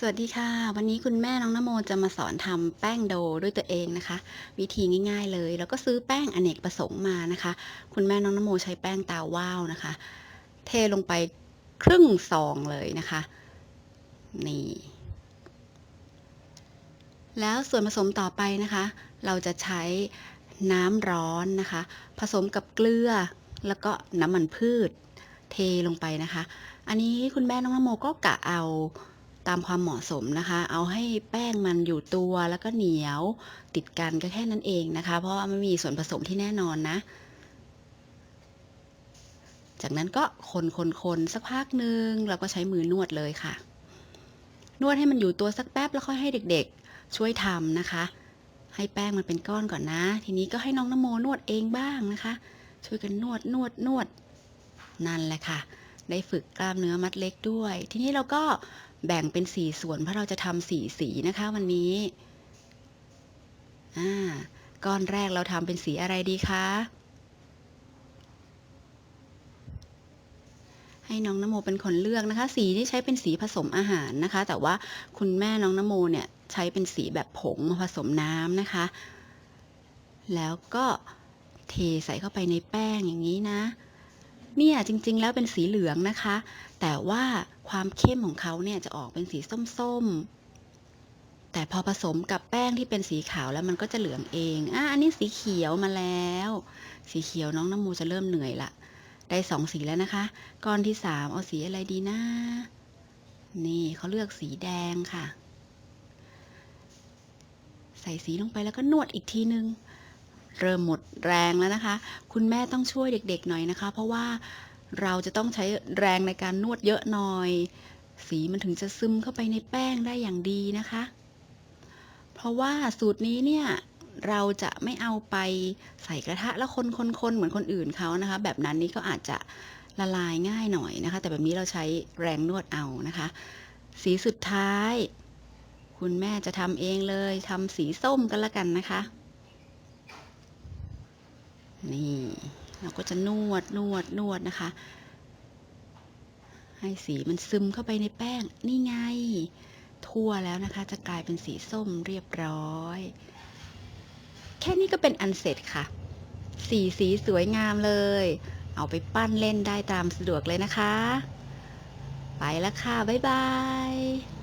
สวัสดีค่ะ วันนี้คุณแม่น้องนโมจะมาสอนทำแป้งโดด้วยตัวเองนะคะ วิธีง่าย ๆ เลย แล้วก็ซื้อแป้งอเนกประสงค์มานะคะ คุณแม่น้องนโมใช้แป้งตาว่าวนะคะ เทลงไปครึ่งซองเลยนะคะนี่แล้วส่วนผสมต่อไปนะคะ เราจะใช้น้ำร้อนนะคะ ผสมกับเกลือแล้วก็น้ำมันพืช เทลงไปนะคะ อันนี้คุณแม่น้องนโมก็กะเอา ตามความเหมาะสมนะคะ เอาให้แป้งมันอยู่ตัวแล้วก็เหนียวติดกันก็แค่นั้นเองนะคะ เพราะว่าไม่มีส่วนผสมที่แน่นอนนะ จากนั้นก็คนคนคนสักพักหนึ่งเราก็ใช้มือนวดเลยค่ะ นวดให้มันอยู่ตัวสักแป๊บแล้วค่อยให้เด็กๆ ช่วยทำนะคะ ให้แป้งมันเป็นก้อนก่อนนะ ทีนี้ก็ให้น้องนโมนวดเองบ้างนะคะ ช่วยกันนวดนวดนวดนั่นแหละค่ะ ได้ฝึกกล้ามเนื้อมัดเล็กด้วย ทีนี้เราก็แบ่งเป็นสี่ส่วนเพราะเราจะทำสี่สีนะคะวันนี้อ่าก้อนแรกเราทำเป็นสีอะไรดีคะให้น้องนโมเป็นคนเลือกนะคะ สีที่ใช้เป็นสีผสมอาหารนะคะ แต่ว่าคุณแม่น้องนโมเนี่ยใช้เป็นสีแบบผงมาผสมน้ำนะคะ แล้วก็เทใส่เข้าไปในแป้งอย่างนี้นะ เนี่ยจริงๆ แล้วเป็นสีเหลืองนะคะ แต่ว่าความเข้มของเขาเนี่ยจะออกเป็นสีส้มๆ แต่พอผสมกับแป้งที่เป็นสีขาวแล้วมันก็จะเหลืองเองอะอันนี้สีเขียวมาแล้ว สีเขียวน้องน้ำมูจะเริ่มเหนื่อยละได้สองสีแล้วนะคะ ก้อนที่สามเอาสีอะไรดีนะนี่เขาเลือกสีแดงค่ะ ใส่สีลงไปแล้วก็นวดอีกทีนึง เริ่มหมดแรงแล้วนะคะ คุณแม่ต้องช่วยเด็กๆหน่อยนะคะ เพราะว่าเราจะต้องใช้แรงในการนวดเยอะหน่อย สีมันถึงจะซึมเข้าไปในแป้งได้อย่างดีนะคะ เพราะว่าสูตรนี้เนี่ยเราจะไม่เอาไปใส่กระทะแล้วคนๆๆเหมือนคนอื่นเขานะคะ แบบนั้นนี่ก็อาจจะละลายง่ายหน่อยนะคะ แต่แบบนี้เราใช้แรงนวดเอานะคะ สีสุดท้าย คุณแม่จะทำเองเลยทำสีส้มกันละกันนะคะ นี่เราก็จะนวดนวดนวดนะคะ ให้สีมันซึมเข้าไปในแป้ง นี่ไง ทั่วแล้วนะคะ จะกลายเป็นสีส้มเรียบร้อย แค่นี้ก็เป็นอันเสร็จค่ะ สีสีสวยงามเลย เอาไปปั้นเล่นได้ตามสะดวกเลยนะคะ ไปแล้วค่ะ บ๊ายบาย